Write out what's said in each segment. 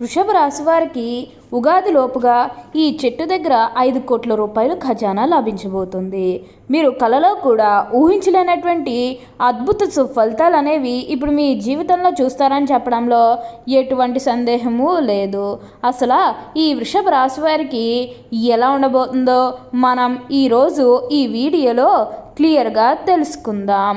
వృషభ రాశి వారికి ఉగాది లోపుగా ఈ చెట్టు దగ్గర ఐదు కోట్ల రూపాయలు ఖజానా లభించబోతుంది. మీరు కలలో కూడా ఊహించలేనటువంటి అద్భుత ఫలితాలు అనేవి ఇప్పుడు మీ జీవితంలో చూస్తారని చెప్పడంలో ఎటువంటి సందేహము లేదు. అసలు ఈ వృషభ రాశి వారికి ఎలా ఉండబోతుందో మనం ఈరోజు ఈ వీడియోలో క్లియర్గా తెలుసుకుందాం.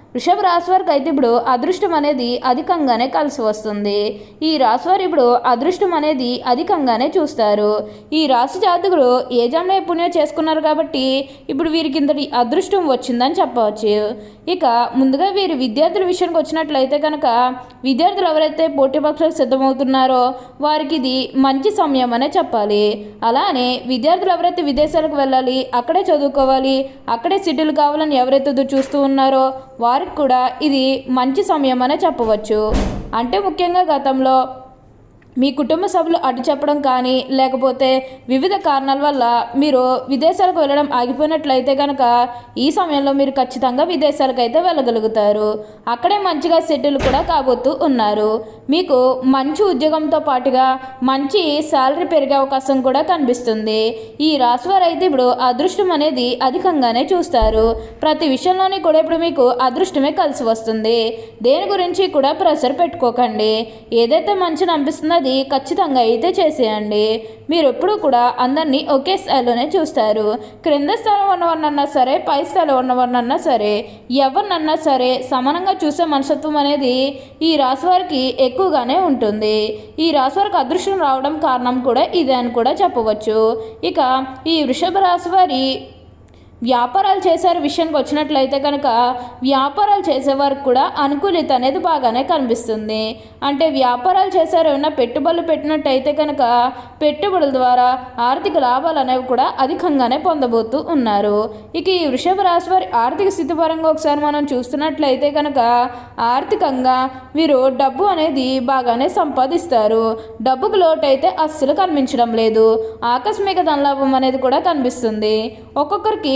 వృషభ రాశి వారికి అయితే ఇప్పుడు అదృష్టం అనేది అధికంగానే కలిసి వస్తుంది. ఈ రాశి వారు ఇప్పుడు అదృష్టం అనేది అధికంగానే చూస్తారు. ఈ రాశి జాతకులు ఏ జన్మ పుణ్యం చేసుకున్నారు కాబట్టి ఇప్పుడు వీరికి ఇంతటి అదృష్టం వచ్చిందని చెప్పవచ్చు. ఇక ముందుగా వీరి విద్యార్థుల విషయానికి వచ్చినట్లయితే కనుక విద్యార్థులు ఎవరైతే పోటీ పరీక్షలకు సిద్ధమవుతున్నారో వారికి ఇది మంచి సమయం అనే చెప్పాలి. అలానే విద్యార్థులు ఎవరైతే విదేశాలకు వెళ్ళాలి అక్కడే చదువుకోవాలి అక్కడే సిటీలు కావాలని ఎవరైతే చూస్తూ ఉన్నారో వారికి కూడా ఇది మంచి సమయం అనే చెప్పవచ్చు. అంటే ముఖ్యంగా గతంలో మీ కుటుంబ సభ్యులు అడ్డు చెప్పడం కానీ లేకపోతే వివిధ కారణాల వల్ల మీరు విదేశాలకు వెళ్ళడం ఆగిపోయినట్లయితే కనుక ఈ సమయంలో మీరు ఖచ్చితంగా విదేశాలకు అయితే వెళ్ళగలుగుతారు. అక్కడే మంచిగా సెటిల్ కూడా కాబోతూ ఉన్నారు. మీకు మంచి ఉద్యోగంతో పాటుగా మంచి శాలరీ పెరిగే అవకాశం కూడా కనిపిస్తుంది. ఈ రాశివారు అయితే ఇప్పుడు అదృష్టం అనేది అధికంగానే చూస్తారు. ప్రతి విషయంలోని కూడా ఇప్పుడు మీకు అదృష్టమే కలిసి వస్తుంది. దేని గురించి కూడా ప్రెషర్ పెట్టుకోకండి. ఏదైతే మంచిని అనిపిస్తుందో అది ఖచ్చితంగా అయితే చేసేయండి. మీరు ఎప్పుడూ కూడా అందరినీ ఒకే స్థాయిలోనే చూస్తారు. క్రింద స్థాయిలో ఉన్నవారినన్నా సరే పై స్థాయిలో ఉన్నవారినన్నా సరే ఎవరినన్నా సరే సమానంగా చూసే మనస్తత్వం అనేది ఈ రాశివారికి ఎక్కువగానే ఉంటుంది. ఈ రాశివారికి అదృష్టం రావడం కారణం కూడా ఇదే అని కూడా చెప్పవచ్చు. ఇక ఈ వృషభ రాశివారి వ్యాపారాలు చేసే విషయానికి వచ్చినట్లయితే కనుక వ్యాపారాలు చేసేవారికి కూడా అనుకూలిత అనేది బాగానే కనిపిస్తుంది. అంటే వ్యాపారాలు చేశారు ఏమైనా పెట్టుబడులు పెట్టినట్టయితే కనుక పెట్టుబడుల ద్వారా ఆర్థిక లాభాలు అనేవి కూడా అధికంగానే పొందబోతూ ఉన్నారు. ఇక ఈ వృషభ రాశి వారి ఆర్థిక స్థితి పరంగా ఒకసారి మనం చూస్తున్నట్లయితే కనుక ఆర్థికంగా వీరు డబ్బు అనేది బాగానే సంపాదిస్తారు. డబ్బుకు లోటు అయితే అస్సలు కనిపించడం లేదు. ఆకస్మిక ధనలాభం అనేది కూడా కనిపిస్తుంది. ఒక్కొక్కరికి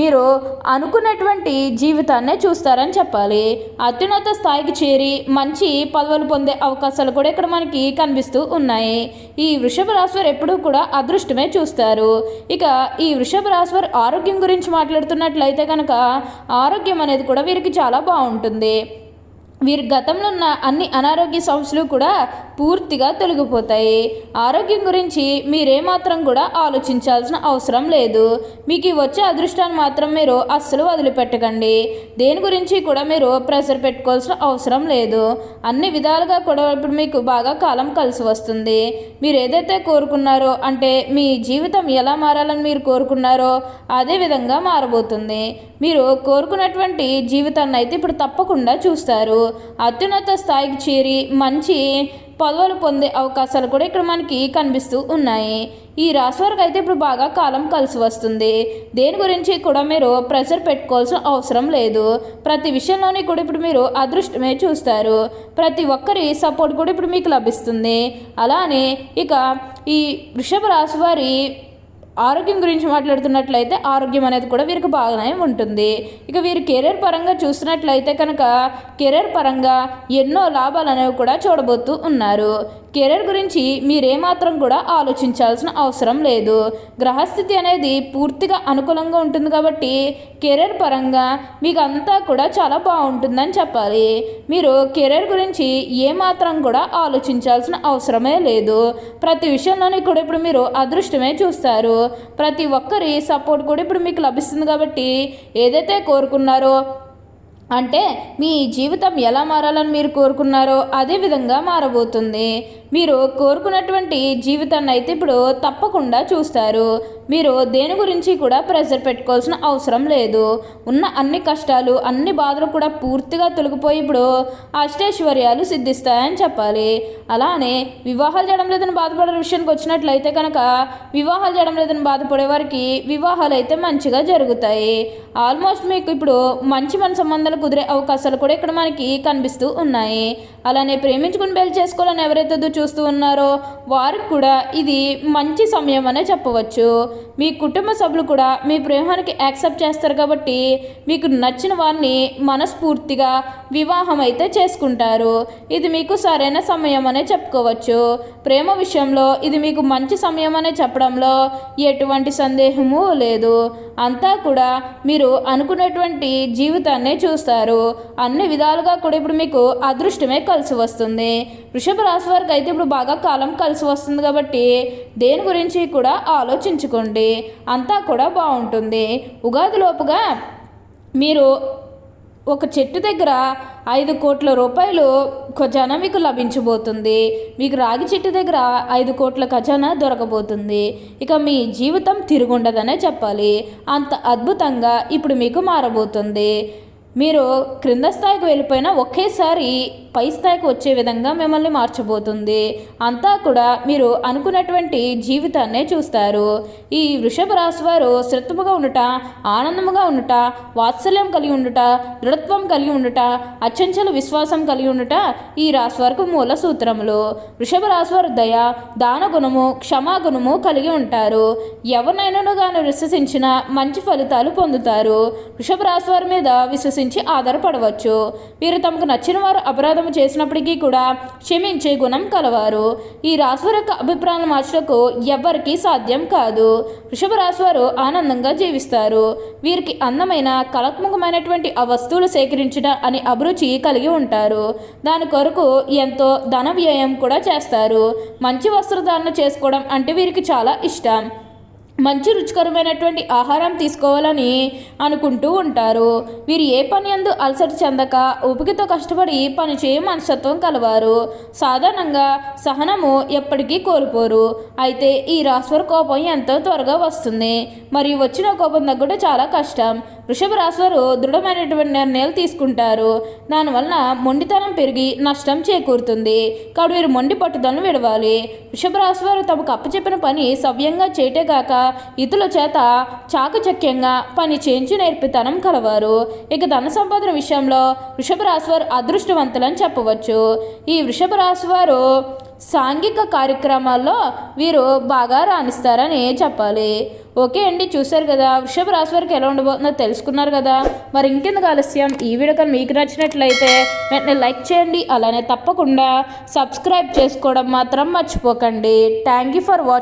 మీరు అనుకున్నటువంటి జీవితాన్నే చూస్తారని చెప్పాలి. అత్యున్నత స్థాయికి చేరి మంచి పదవులు పొందే అవకాశాలు కూడా ఇక్కడ మనకి కనిపిస్తూ ఉన్నాయి. ఈ వృషభ రాశివారు ఎప్పుడూ కూడా అదృష్టమే చూస్తారు. ఇక ఈ వృషభ రాశివారు ఆరోగ్యం గురించి మాట్లాడుతున్నట్లయితే కనుక ఆరోగ్యం అనేది కూడా వీరికి చాలా బాగుంటుంది. వీరి గతంలో ఉన్న అన్ని అనారోగ్య సమస్యలు కూడా పూర్తిగా తొలగిపోతాయి. ఆరోగ్యం గురించి మీరేమాత్రం కూడా ఆలోచించాల్సిన అవసరం లేదు. మీకు ఈ వచ్చే అదృష్టాన్ని మాత్రం మీరు అస్సలు వదిలిపెట్టకండి. దేని గురించి కూడా మీరు ప్రెషర్ పెట్టుకోవాల్సిన అవసరం లేదు. అన్ని విధాలుగా కూడా ఇప్పుడు మీకు బాగా కాలం కలిసి వస్తుంది. మీరు ఏదైతే కోరుకున్నారో అంటే మీ జీవితం ఎలా మారాలని మీరు కోరుకున్నారో అదే విధంగా మారబోతుంది. మీరు కోరుకున్నటువంటి జీవితాన్ని అయితే ఇప్పుడు తప్పకుండా చూస్తారు. అత్యున్నత స్థాయికి చేరి మంచి పదవులు పొందే అవకాశాలు కూడా ఇక్కడ మనకి కనిపిస్తూ ఉన్నాయి. ఈ రాశి వారికి అయితే ఇప్పుడు బాగా కాలం కలిసి వస్తుంది. దేని గురించి కూడా మీరు ప్రెషర్ పెట్టుకోవాల్సిన అవసరం లేదు. ప్రతి విషయంలోని కూడా ఇప్పుడు మీరు అదృష్టమే చూస్తారు. ప్రతి ఒక్కరి సపోర్ట్ కూడా ఇప్పుడు మీకు లభిస్తుంది. అలానే ఇక ఈ వృషభ రాశి వారి ఆరోగ్యం గురించి మాట్లాడుతున్నట్లయితే ఆరోగ్యం అనేది కూడా వీరికి బాగానే ఉంటుంది. ఇక వీరు కెరీర్ పరంగా చూసినట్లయితే కనుక కెరీర్ పరంగా ఎన్నో లాభాలు అనేవి కూడా చూడబోతూ ఉన్నారు. కెరీర్ గురించి మీరేమాత్రం కూడా ఆలోచించాల్సిన అవసరం లేదు. గ్రహస్థితి అనేది పూర్తిగా అనుకూలంగా ఉంటుంది కాబట్టి కెరీర్ పరంగా మీకు అంతా కూడా చాలా బాగుంటుందని చెప్పాలి. మీరు కెరీర్ గురించి ఏమాత్రం కూడా ఆలోచించాల్సిన అవసరమే లేదు. ప్రతి విషయంలోనే కూడా ఇప్పుడు మీరు అదృష్టమే చూస్తారు. ప్రతి ఒక్కరి సపోర్ట్ కూడా ఇప్పుడు మీకు లభిస్తుంది కాబట్టి ఏదైతే కోరుకున్నారో అంటే మీ జీవితం ఎలా మారాలని మీరు కోరుకున్నారో అదే విధంగా మారబోతుంది. మీరు కోరుకున్నటువంటి జీవితాన్ని అయితే ఇప్పుడు తప్పకుండా చూస్తారు. మీరు దేని గురించి కూడా ప్రెషర్ పెట్టుకోవాల్సిన అవసరం లేదు. ఉన్న అన్ని కష్టాలు అన్ని బాధలు కూడా పూర్తిగా తొలగిపోయి ఇప్పుడు అష్టైశ్వర్యాలు సిద్ధిస్తాయని చెప్పాలి. అలానే వివాహాలు చేయడం లేదని బాధపడే విషయానికి వచ్చినట్లయితే కనుక వివాహాలు చేయడం లేదని బాధపడే వారికి వివాహాలు అయితే మంచిగా జరుగుతాయి. ఆల్మోస్ట్ మీకు ఇప్పుడు మంచి మన సంబంధాలు కుదిరే అవకాశాలు కూడా ఇక్కడ మనకి కనిపిస్తూ ఉన్నాయి. అలానే ప్రేమించుకుని పెళ్ళి చేసుకోవాలని ఎవరైతే చూస్తూ ఉన్నారో వారికి కూడా ఇది మంచి సమయం అనే చెప్పవచ్చు. మీ కుటుంబ సభ్యులు కూడా మీ ప్రేమానికి యాక్సెప్ట్ చేస్తారు కాబట్టి మీకు నచ్చిన వారిని మనస్ఫూర్తిగా వివాహం అయితే చేసుకుంటారు. ఇది మీకు సరైన సమయం అనే చెప్పుకోవచ్చు. ప్రేమ విషయంలో ఇది మీకు మంచి సమయం అనే చెప్పడంలో ఎటువంటి సందేహము లేదు. అంతా కూడా మీరు అనుకున్నటువంటి జీవితాన్నే చూస్తారు. అన్ని విధాలుగా కూడా ఇప్పుడు మీకు అదృష్టమే కలిసి వస్తుంది. వృషభ రాశి వారికి అయితే ఇప్పుడు బాగా కాలం కలిసి వస్తుంది కాబట్టి దేని గురించి కూడా ఆలోచించుకోండి. అంతా కూడా బాగుంటుంది. ఉగాదిలోపుగా మీరు ఒక చెట్టు దగ్గర ఐదు కోట్ల రూపాయలు ఖజానా మీకు లభించబోతుంది. మీకు రాగి చెట్టు దగ్గర ఐదు కోట్ల ఖజానా దొరకబోతుంది. ఇక మీ జీవితం తిరుగుండదనే చెప్పాలి. అంత అద్భుతంగా ఇప్పుడు మీకు మారబోతుంది. మీరు క్రింద స్థాయికి వెళ్ళిపోయినా ఒకేసారి పై స్థాయికి వచ్చే విధంగా మిమ్మల్ని మార్చబోతుంది. అంతా కూడా మీరు అనుకున్నటువంటి జీవితాన్నే చూస్తారు. ఈ వృషభ రాశి వారు శ్రద్ధముగా ఉండుట ఆనందముగా ఉండుట వాత్సల్యం కలిగి ఉండుట దృఢత్వం కలిగి ఉండుట అచంచల విశ్వాసం కలిగి ఉండుట ఈ రాశి వారికి మూల సూత్రములు. వృషభ రాశి వారు దయ దాన గుణము క్షమాగుణము కలిగి ఉంటారు. ఎవరినైనాను గాను విశ్వసించిన మంచి ఫలితాలు పొందుతారు. వృషభ రాశి వారి మీద విశ్వసించి ఆధారపడవచ్చు. వీరు తమకు నచ్చిన వారు అపరాధము చేసినప్పటికీ కూడా క్షమించే గుణం కలవారు. ఈ రాశివారి యొక్క అభిప్రాయాలు మార్చడానికి ఎవ్వరికీ సాధ్యం కాదు. వృషభ రాశివారు ఆనందంగా జీవిస్తారు. వీరికి అందమైన కళాత్మకమైనటువంటి ఆ వస్తువులు సేకరించడం అనే అభిరుచి కలిగి ఉంటారు. దాని కొరకు ఎంతో ధన వ్యయం కూడా చేస్తారు. మంచి వస్త్రధారణ చేసుకోవడం అంటే వీరికి చాలా ఇష్టం. మంచి రుచికరమైనటువంటి ఆహారం తీసుకోవాలని అనుకుంటూ ఉంటారు. వీరు ఏ పని అందు అలసట చెందక ఓపికతో కష్టపడి పని చేయ మనస్తత్వం కలవారు. సాధారణంగా సహనము ఎప్పటికీ కోల్పోరు. అయితే ఈ రాశివారి కోపం ఎంతో త్వరగా వస్తుంది. మరియు వచ్చిన కోపం తగ్గడం చాలా కష్టం. వృషభ రాశివారు దృఢమైనటువంటి నిర్ణయాలు తీసుకుంటారు. దానివల్ల మొండితనం పెరిగి నష్టం చేకూరుతుంది. కాబట్టి వీరు మొండి పట్టుదలను విడవాలి. వృషభ రాశివారు తమకు అప్పచెప్పిన పని సవ్యంగా చేయటే కాక ఇతరుల చేత చాకచక్యంగా పని చేయించి నేర్పితనం కలవారు. ఇక ధన సంపాదన విషయంలో వృషభ రాశివారు అదృష్టవంతులని చెప్పవచ్చు. ఈ వృషభ రాశివారు సాంఘిక కార్యక్రమాల్లో వీరు బాగా రాణిస్తారని చెప్పాలి. ఓకే అండి చూశారు కదా వృషభ రాశి వారికి ఎలా ఉండబోతుందో తెలుసుకున్నారు కదా. మరి ఇంకెందుకు ఆలస్యం? ఈ వీడియో కానీ మీకు నచ్చినట్లయితే వెంటనే లైక్ చేయండి అలానే తప్పకుండా సబ్స్క్రైబ్ చేసుకోవడం మాత్రం మర్చిపోకండి. Thank you for watching